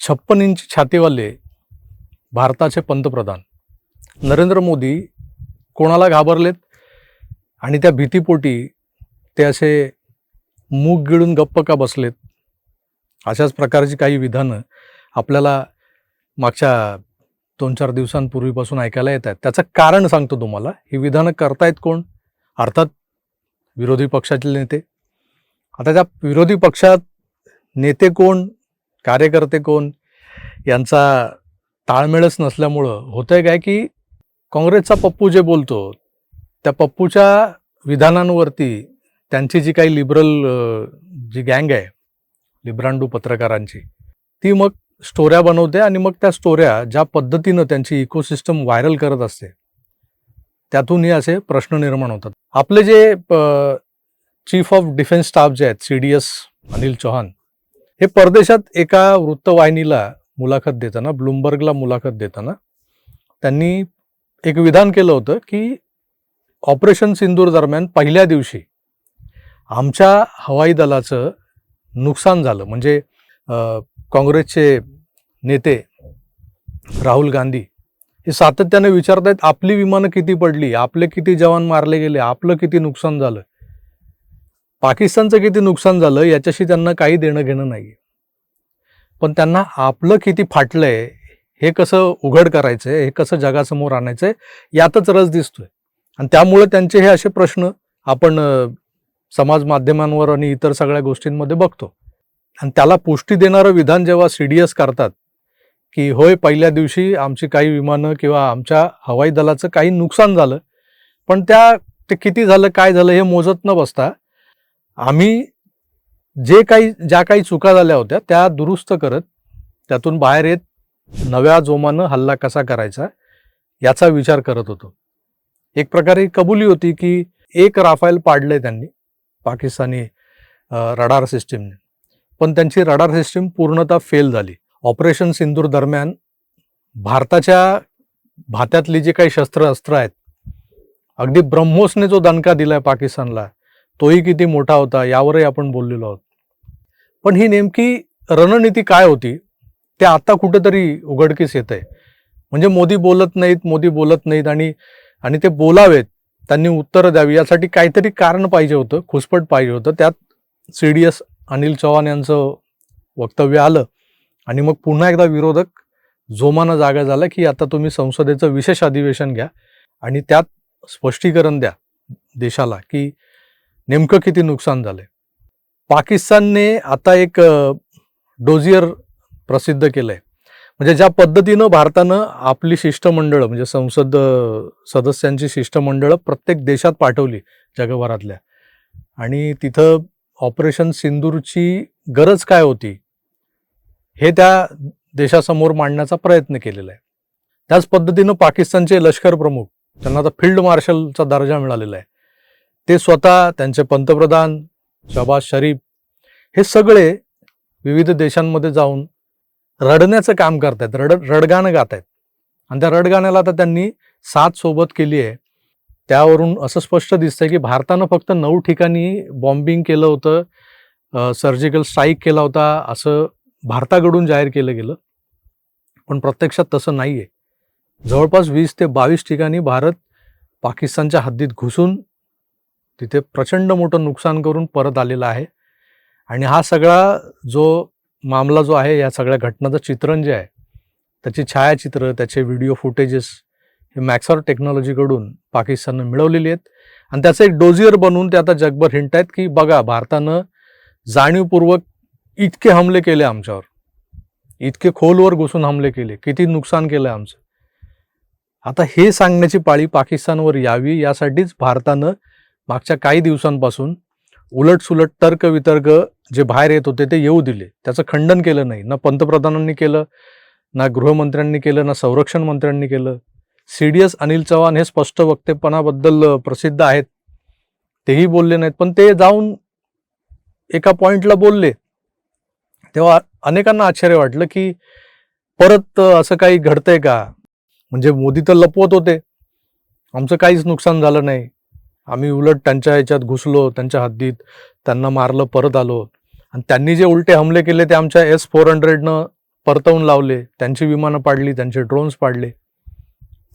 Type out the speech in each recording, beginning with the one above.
छप्पन इंच छातीवाले भारताचे पंतप्रधान. नरेंद्र मोदी कोणाला घाबरलेत? आणि त्या भीतीपोटी ते असे मूग गिळून गप्प का बसलेत? अशाच प्रकारची काही विधानं आपल्याला मागच्या दोन चार दिवसांपूर्वीपासून ऐकायला येत आहेत. त्याचं कारण सांगतो तुम्हाला. ही विधानं करतायत कोण? अर्थात विरोधी पक्षाचे नेते. आता त्या विरोधी पक्षात नेते कोण? कार्यकर्ते कोण? यांचा ताळमेळच नसल्यामुळं होतंय काय की काँग्रेसचा पप्पू जे बोलतो त्या पप्पूच्या विधानांवरती त्यांची जी काही लिबरल जी गँग आहे लिब्रांडू पत्रकारांची ती मग स्टोऱ्या बनवते आणि मग त्या स्टोऱ्या ज्या पद्धतीनं त्यांची इकोसिस्टम व्हायरल करत असते त्यातूनही असे प्रश्न निर्माण होतात. आपले जे चीफ ऑफ डिफेन्स स्टाफ जे आहेत C D S Anil Chauhan हे परदेशात एका वृत्तवाहिनीला मुलाखत देताना ब्लूमबर्गला मुलाखत देताना त्यांनी एक विधान केलं होतं की ऑपरेशन सिंदूर दरम्यान पहिल्या दिवशी आमच्या हवाई दलाचं नुकसान झालं. म्हणजे काँग्रेसचे नेते राहुल गांधी हे सातत्याने विचारत आहेत आपली विमानं किती पडली? आपले किती जवान मारले गेले? आपलं किती नुकसान झालं? पाकिस्तानचं किती नुकसान झालं याच्याशी त्यांना काही देणं घेणं नाही पण त्यांना आपलं किती फाटलंय हे कसं उघड करायचंय हे कसं जगासमोर आणायचंय यातच रस दिसतोय. आणि त्यामुळे त्यांचे हे असे प्रश्न आपण समाज माध्यमांवर आणि इतर सगळ्या गोष्टींमध्ये बघतो. आणि त्याला पुष्टी देणारं विधान जेव्हा सी डी एस करतात की होय पहिल्या दिवशी आमची काही विमानं किंवा आमच्या हवाई दलाचं काही नुकसान झालं पण त्या ते किती झालं काय झालं हे मोजत न बसता आम्ही जे काही ज्या काही चुका झाल्या होत्या त्या दुरुस्त करत त्यातून बाहेर येत नव्या जोमानं हल्ला कसा करायचा याचा विचार करत होतो. एक प्रकारे कबुली होती की एक राफाईल पाडले त्यांनी पाकिस्तानी रडार सिस्टीमने. पण त्यांची रडार सिस्टीम पूर्णतः फेल झाली. ऑपरेशन सिंदूर दरम्यान भारताच्या भात्यातली जी काही शस्त्र अस्त्र आहेत अगदी ब्रह्मोसने जो दणका दिलाय पाकिस्तानला तोही किती मोठा होता यावरही आपण बोललेलो आहोत. पण ही नेमकी रणनीती काय होती ते आता कुठंतरी उघडकीस येत आहे म्हणजे मोदी बोलत नाहीत मोदी बोलत नाहीत आणि आणि ते बोलावेत त्यांनी उत्तरं द्यावी यासाठी काहीतरी कारण पाहिजे होतं खुसपट पाहिजे होतं. त्यात C D S Anil Chavan यांचं वक्तव्य आलं आणि मग पुन्हा एकदा विरोधक जोमानं जागा झाला की आता तुम्ही संसदेचं विशेष अधिवेशन घ्या आणि त्यात स्पष्टीकरण द्या देशाला की नेमकं किती नुकसान झालंय? पाकिस्तानने आता एक डोझियर डोजियर प्रसिद्ध केलंय. म्हणजे ज्या पद्धतीनं भारतानं आपली शिष्टमंडळं म्हणजे संसद सदस्यांची शिष्टमंडळं प्रत्येक देशात पाठवली जगभरातल्या. आणि तिथं ऑपरेशन सिंदूरची गरज काय होती? हे त्या देशासमोर मांडण्याचा प्रयत्न केलेला आहे. त्याच पद्धतीनं पाकिस्तानचे लष्कर प्रमुख त्यांना आता फील्ड मार्शलचा दर्जा मिळालेला आहे. ते स्वतः त्यांचे पंतप्रधान शबाज शरीफ हे सगळे विविध देशांमध्ये जाऊन रडण्याचं काम करतायत. रड रडगाणं गात आहेत आणि त्या रडगाण्याला आता त्यांनी साथ सोबत केली आहे. त्यावरून असं स्पष्ट दिसतंय की भारतानं फक्त नऊ ठिकाणी बॉम्बिंग केलं होतं. सर्जिकल स्ट्राईक केला होता. असं भारताकडून जाहीर केलं गेलं. पण प्रत्यक्षात तसं नाही आहे जवळपास वीस ते बावीस ठिकाणी भारत पाकिस्तानच्या हद्दीत घुसून तिथे प्रचंड मोठं नुकसान करून परत आलेला आहे. आणि हा सगळा जो मामला जो आहे या सगळ्या घटनाचं चित्रण जे आहे त्याची छायाचित्र त्याचे व्हिडिओ फुटेजेस हे मॅक्सॉर टेक्नॉलॉजीकडून पाकिस्ताननं मिळवलेली आहेत. आणि त्याचं एक डोजियर बनवून ते आता जगभर हिंट आहेत की बघा भारतानं जाणीवपूर्वक इतके हमले केले आमच्यावर. इतके खोलवर घुसून हमले केले. किती नुकसान केलं आमचं. आता हे सांगण्याची पाळी पाकिस्तानवर यावी यासाठीच भारतानं मागच्या काही दिवसांपासून उलटसुलट तर्कवितर्क जे बाहेर येत होते ते येऊ दिले. त्याचं खंडन केलं नाही. ना पंतप्रधानांनी केलं ना गृहमंत्र्यांनी केलं ना संरक्षण मंत्र्यांनी केलं. C D S Anil Chavan हे स्पष्ट वक्तेपणाबद्दल प्रसिद्ध आहेत. तेही बोलले नाहीत पण ते जाऊन एका पॉइंटला बोलले. तेव्हा अनेकांना आश्चर्य वाटलं की परत असं काही घडतंय का? म्हणजे मोदी तर लपवत होते. आमचं काहीच नुकसान झालं नाही. आम्ही उलट त्यांच्या ह्याच्यात घुसलो त्यांच्या हद्दीत. त्यांना मारलं परत आलो. आणि त्यांनी जे उलटे हमले केले ते आमच्या एस फोर हंड्रेडनं परतवून लावले. त्यांची विमानं पाडली त्यांचे ड्रोन्स पाडले.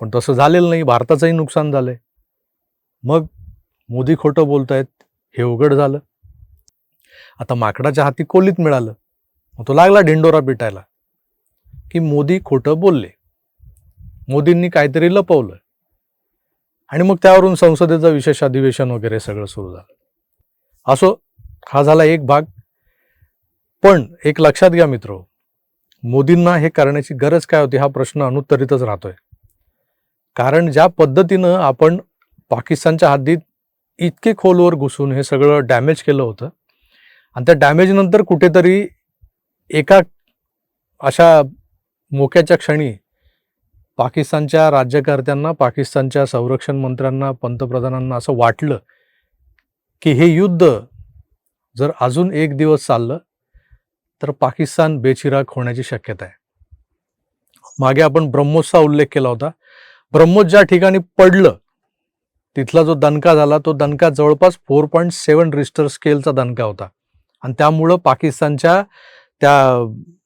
पण तसं झालेलं नाही. भारताचंही नुकसान झालंय. मग मोदी खोटं बोलतायत हे उघड झालं. आता माकडाच्या हाती कोलीत मिळालं. मग तो लागला ढिंडोरा पिटायला. की मोदी खोटं बोलले. मोदींनी काहीतरी लपवलं. आणि मग त्यावरून संसदेचं विशेष अधिवेशन वगैरे सगळं सुरू झालं. असो हा झाला एक भाग. पण एक लक्षात घ्या मित्र मोदींना हे करण्याची गरज काय होती हा प्रश्न अनुत्तरितच राहतोय. कारण ज्या पद्धतीनं आपण पाकिस्तानच्या हद्दीत इतके खोलवर घुसून हे सगळं डॅमेज केलं होतं आणि त्या डॅमेजनंतर कुठेतरी एका अशा मोक्याच्या क्षणी पाकिस्तानच्या राज्यकर्त्यांना पाकिस्तानच्या संरक्षण मंत्र्यांना पंतप्रधानांना असं वाटलं की हे युद्ध जर अजून एक दिवस चाललं तर पाकिस्तान बेचिराग होण्याची शक्यता आहे. मागे आपण ब्रह्मोसचा उल्लेख केला होता. ब्रह्मोस ज्या ठिकाणी पडलं तिथला जो दणका झाला तो दणका जवळपास फोर पॉईंट सेवन रिस्टर स्केलचा दणका होता. आणि त्यामुळं पाकिस्तानच्या त्या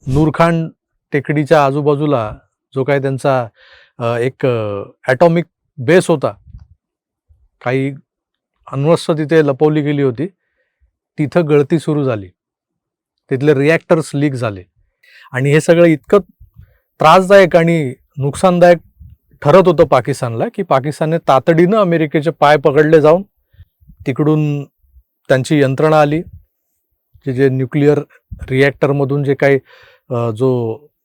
नूरखान टेकडीच्या आजूबाजूला जो काही त्यांचा एक ॲटॉमिक बेस होता. काही अण्वस्त्र तिथे लपवली गेली होती. तिथं गळती सुरू झाली. तिथले रिॲक्टर्स लीक झाले. आणि हे सगळं इतकं त्रासदायक आणि नुकसानदायक ठरत होतं पाकिस्तानला की पाकिस्तानने तातडीनं अमेरिकेचे पाय पकडले जाऊन तिकडून त्यांची यंत्रणा आली जे जे न्यूक्लिअर रिॲक्टरमधून जे काही जो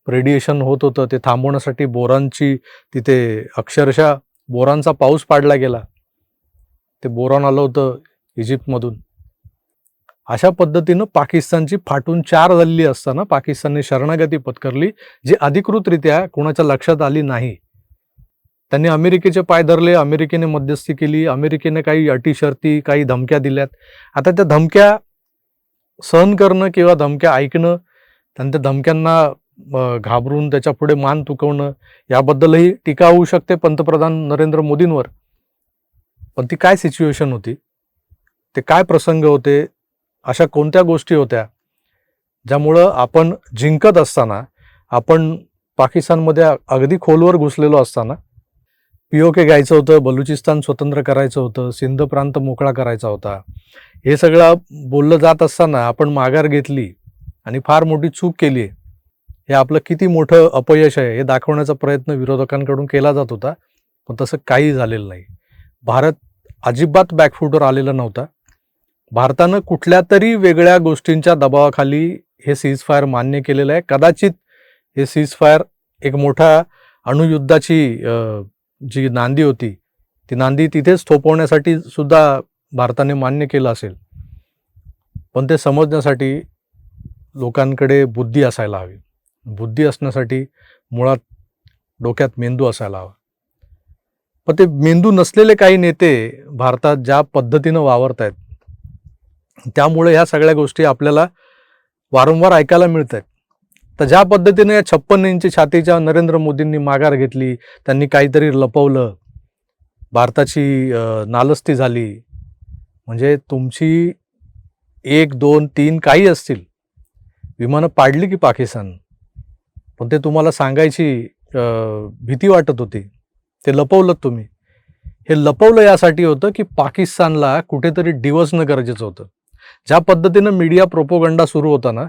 रेडिएशन होत होतं ते थांबवण्यासाठी बोरांची तिथे अक्षरशः बोरांचा पाऊस पाडला गेला. ते बोरॉन आलं होतं इजिप्तमधून. अशा पद्धतीनं पाकिस्तानची फाटून चार झालेली असताना पाकिस्तानने शरणागती पत्करली जी अधिकृतरित्या कोणाच्या लक्षात आली नाही. त्यांनी अमेरिकेचे पाय धरले अमेरिकेने मध्यस्थी केली अमेरिकेने काही अटी शर्ती काही धमक्या दिल्यात. आता त्या धमक्या सहन करणं किंवा धमक्या ऐकणं त्यांच्या धमक्यांना घाबरून त्याच्यापुढे मान तुकवणं याबद्दलही टीका होऊ शकते पंतप्रधान नरेंद्र मोदींवर. पण ती काय सिच्युएशन होती? ते काय प्रसंग होते? अशा कोणत्या गोष्टी होत्या? ज्यामुळं आपण जिंकत असताना आपण पाकिस्तानमध्ये अगदी खोलवर घुसलेलो असताना पीओके घ्यायचं होतं बलुचिस्तान स्वतंत्र करायचं होतं सिंध प्रांत मोकळा करायचा होता. हे सगळं बोललं जात असताना आपण माघार घेतली आणि फार मोठी चूक केली आहे हे आपलं किती मोठं अपयश आहे हे दाखवण्याचा प्रयत्न विरोधकांकडून केला जात होता पण तसं काही झालेलं नाही. भारत अजिबात बॅकफूटवर आलेला नव्हता. भारतानं कुठल्या तरी वेगळ्या गोष्टींच्या दबावाखाली हे सीज फायर मान्य केलेलं आहे. कदाचित हे सीज फायर एक मोठा अणुयुद्धाची जी नांदी होती ती नांदी तिथेच थोपवण्यासाठी सुद्धा भारताने मान्य केलं असेल. पण ते समजण्यासाठी लोकांकडे बुद्धी असायला हवी. बुद्धी असण्यासाठी मुळात डोक्यात मेंदू असायला हवा. पण ते मेंदू नसलेले काही नेते भारतात ज्या पद्धतीनं वावरत आहेत त्यामुळे ह्या सगळ्या गोष्टी आपल्याला वारंवार ऐकायला मिळत आहेत तर ज्या पद्धतीने या छप्पन्न इंची छातीच्या नरेंद्र मोदींनी माघार घेतली त्यांनी काहीतरी लपवलं भारताची नालस्ती झाली म्हणजे तुमची एक दोन तीन काही असतील विमानं पाडली की पाकिस्तान? पण ते तुम्हाला सांगायची भीती वाटत होती. ते लपवलं तुम्ही. हे लपवलं यासाठी होतं की पाकिस्तानला कुठेतरी डिवसणं गरजेचं होतं. ज्या पद्धतीनं मीडिया प्रोपोगंडा सुरू होता ना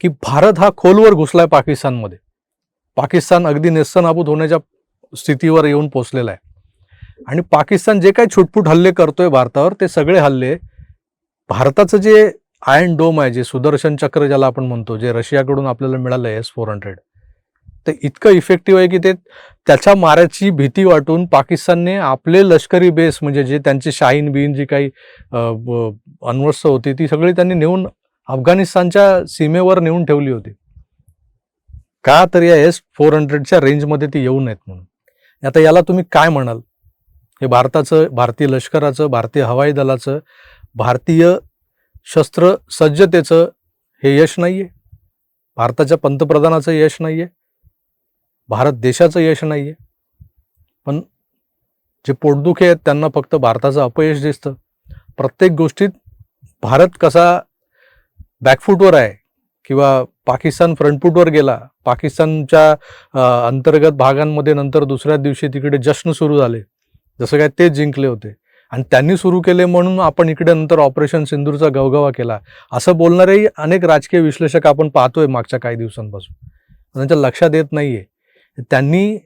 की भारत हा खोलवर घुसलाय पाकिस्तानमध्ये. पाकिस्तान अगदी नेस्तनाबूत होण्याच्या स्थितीवर येऊन पोचलेला आहे आणि पाकिस्तान जे काही छुटपुट हल्ले करतोय भारतावर ते सगळे हल्ले भारताचं जे आयन डोम आहे जे सुदर्शन चक्र ज्याला आपण म्हणतो जे रशियाकडून आपल्याला मिळालं आहे एस फोर हंड्रेड ते इतकं इफेक्टिव्ह आहे की ते त्याच्या माराची भीती वाटून पाकिस्तानने आपले लष्करी बेस म्हणजे जे त्यांची शाहीन बीन जी काही अन्वस्त अण्वस्त्र होती ती सगळी त्यांनी नेऊन अफगाणिस्तानच्या सीमेवर नेऊन ठेवली होती. का तर या एस फोर हंड्रेडच्या रेंजमध्ये ती येऊ नयेत म्हणून. आता याला तुम्ही काय म्हणाल? हे भारताचं भारतीय लष्कराचं भारतीय हवाई दलाचं भारतीय शस्त्र सज्जतेचं हे यश नाही आहे भारताच्या पंतप्रधानाचं यश नाही आहे भारत देशाचं यश नाही आहे पण जे पोटदुखे आहेत त्यांना फक्त भारताचं अपयश दिसतं. प्रत्येक गोष्टीत भारत कसा बॅकफूटवर आहे किंवा पाकिस्तान फ्रंटफूटवर गेला पाकिस्तानच्या अंतर्गत भागांमध्ये नंतर दुसऱ्या दिवशी तिकडे जश्न सुरू झाले. जसं काय ते जिंकले होते. आणि त्यांनी सुरू केले म्हणून आपण इकडे नंतर ऑपरेशन सिंदूरचा गवगवा केला. असं बोलणारेही अनेक राजकीय विश्लेषक आपण पाहतोय मागच्या काही दिवसांपासून. त्यांच्या लक्षात येत नाही आहे त्यांनी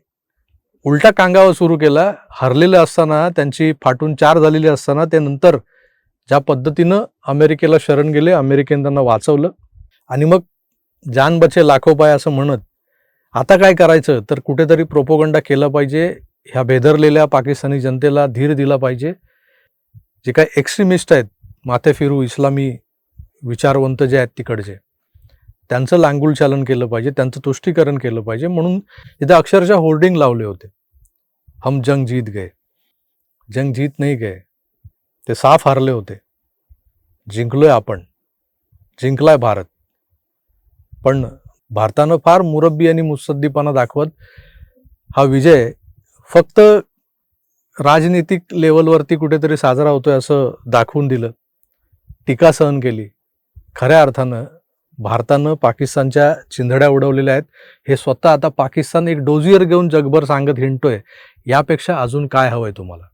उलटा कांगावा सुरू केला हरलेलं असताना त्यांची फाटून चार झालेली असताना ते नंतर ज्या पद्धतीनं अमेरिकेला शरण गेले अमेरिकेनं त्यांना वाचवलं. आणि मग जान बचे लाखो पाय असं म्हणत आता काय करायचं? तर कुठेतरी प्रोपोगंडा केलं पाहिजे ह्या भेदरलेल्या पाकिस्तानी जनतेला धीर दिला पाहिजे. जे काय एक्स्ट्रीमिस्ट आहेत माथे फिरू इस्लामी विचारवंत जे आहेत तिकडचे. त्यांचं लांगुल चालन केलं पाहिजे त्यांचं तुष्टीकरण केलं पाहिजे. म्हणून इथं अक्षरशः होर्डिंग लावले होते. हम जंग जीत गए. जंग जीत नाही गए. ते साफ हारले होते. जिंकलोय आपण. जिंकलाय भारत. पण भारतानं फार मुरब्बी आणि मुत्सद्दीपणा दाखवत हा विजय फक्त राजनीतिक लेवलवरती कुठेतरी साजरा होतोय असं दाखवून दिलं. टीका सहन केली. खऱ्या अर्थानं भारतानं पाकिस्तानच्या चिंधड्या उडवलेल्या आहेत. हे स्वतः आता पाकिस्तान एक डोझियर घेऊन जगभर सांगत हिंडतोय. यापेक्षा अजून काय हवंय तुम्हाला?